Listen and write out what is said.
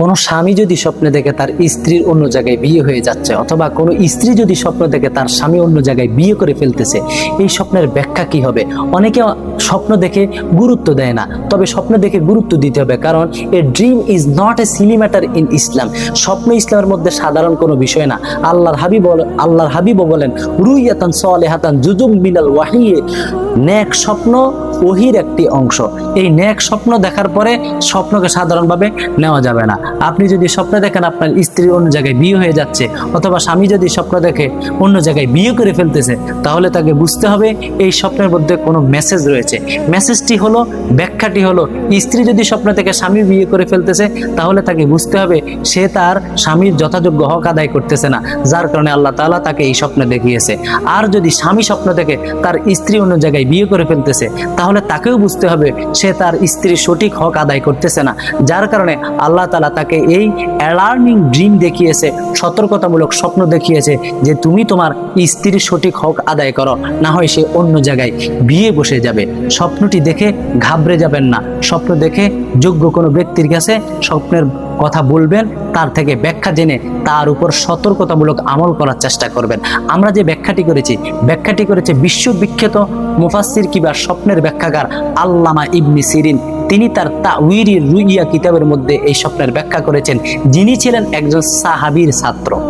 কোনো স্বামী যদি স্বপ্নে দেখে তার স্ত্রীর অন্য জায়গায় বিয়ে হয়ে যাচ্ছে, অথবা কোনো স্ত্রী যদি স্বপ্ন দেখে তার স্বামী অন্য জায়গায় বিয়ে করে ফেলতেছে, এই স্বপ্নের ব্যাখ্যা কি হবে? অনেকে স্বপ্ন দেখে গুরুত্ব দেয় না। তবে স্বপ্ন দেখে গুরুত্ব দিতে হবে, কারণ a dream is not a silly matter in Islam স্বপ্ন ইসলামের মধ্যে সাধারণ কোনো বিষয় না। আল্লাহর হাবিব আল্লাহর হাবিবও বলেন, রুইয়াতান সালেহাতান জুজুম বিনাল ওয়াহিয়ে ন্যাক স্বপ্ন ওহির একটি অংশ। এই ন্যাক স্বপ্ন দেখার পরে স্বপ্নকে সাধারণভাবে নেওয়া যাবে না। আপনি যদি স্বপ্ন দেখেন, আপনার স্ত্রী অন্য জায়গায় বিয়ে হয়ে যাচ্ছে, অথবা স্বামী যদি স্বপ্ন দেখে অন্য জায়গায় বিয়ে করে ফেলতেছে, তাহলে তাকে বুঝতে হবে, এই স্বপ্নের মধ্যে কোনো মেসেজ রয়েছে মেসেজটি হলো, ব্যাখ্যাটি হলো, স্ত্রী যদি স্বপ্ন থেকে স্বামী বিয়ে করে ফেলতেছে, তাহলে তাকে বুঝতে হবে সে তার স্বামীর যথাযোগ্য হক আদায় করতেছে না, যার কারণে আল্লাহ তালা তাকে এই স্বপ্নে দেখিয়েছে। আর যদি স্বামী স্বপ্ন থেকে তার স্ত্রী অন্য জায়গায় বিয়ে করে ফেলতেছে, তাহলে তাকেও বুঝতে হবে সে তার স্ত্রীর সঠিক হক আদায় করতেছে না। যার কারণে আল্লাহ তালা তাকে এই অ্যালার্মিং ড্রিম দেখিয়েছে, সতর্কতামূলক স্বপ্ন দেখিয়েছে যে তুমি তোমার স্ত্রীর সঠিক হক আদায় করো, না হয় সে অন্য জায়গায় বিয়ে বসে যাবে। স্বপ্নটি দেখে ঘাবড়ে যাবেন না। স্বপ্ন দেখে যোগ্য কোনো ব্যক্তির কাছে স্বপ্নের কথা বলবেন, তার থেকে ব্যাখ্যা জেনে তার উপর সতর্কতামূলক আমল করার চেষ্টা করবেন। আমরা যে ব্যাখ্যাটি করেছি, ব্যাখ্যাটি করেছে বিশ্ববিখ্যাত মুফাসির কিবা স্বপ্নের ব্যাখ্যাকার আল্লামা ইবনি সিরিন। তিনি তার তাউইরি রুইয়া কিতাবের মধ্যে এই স্বপ্নের ব্যাখ্যা করেছেন। যিনি ছিলেন একজন সাহাবীর ছাত্র।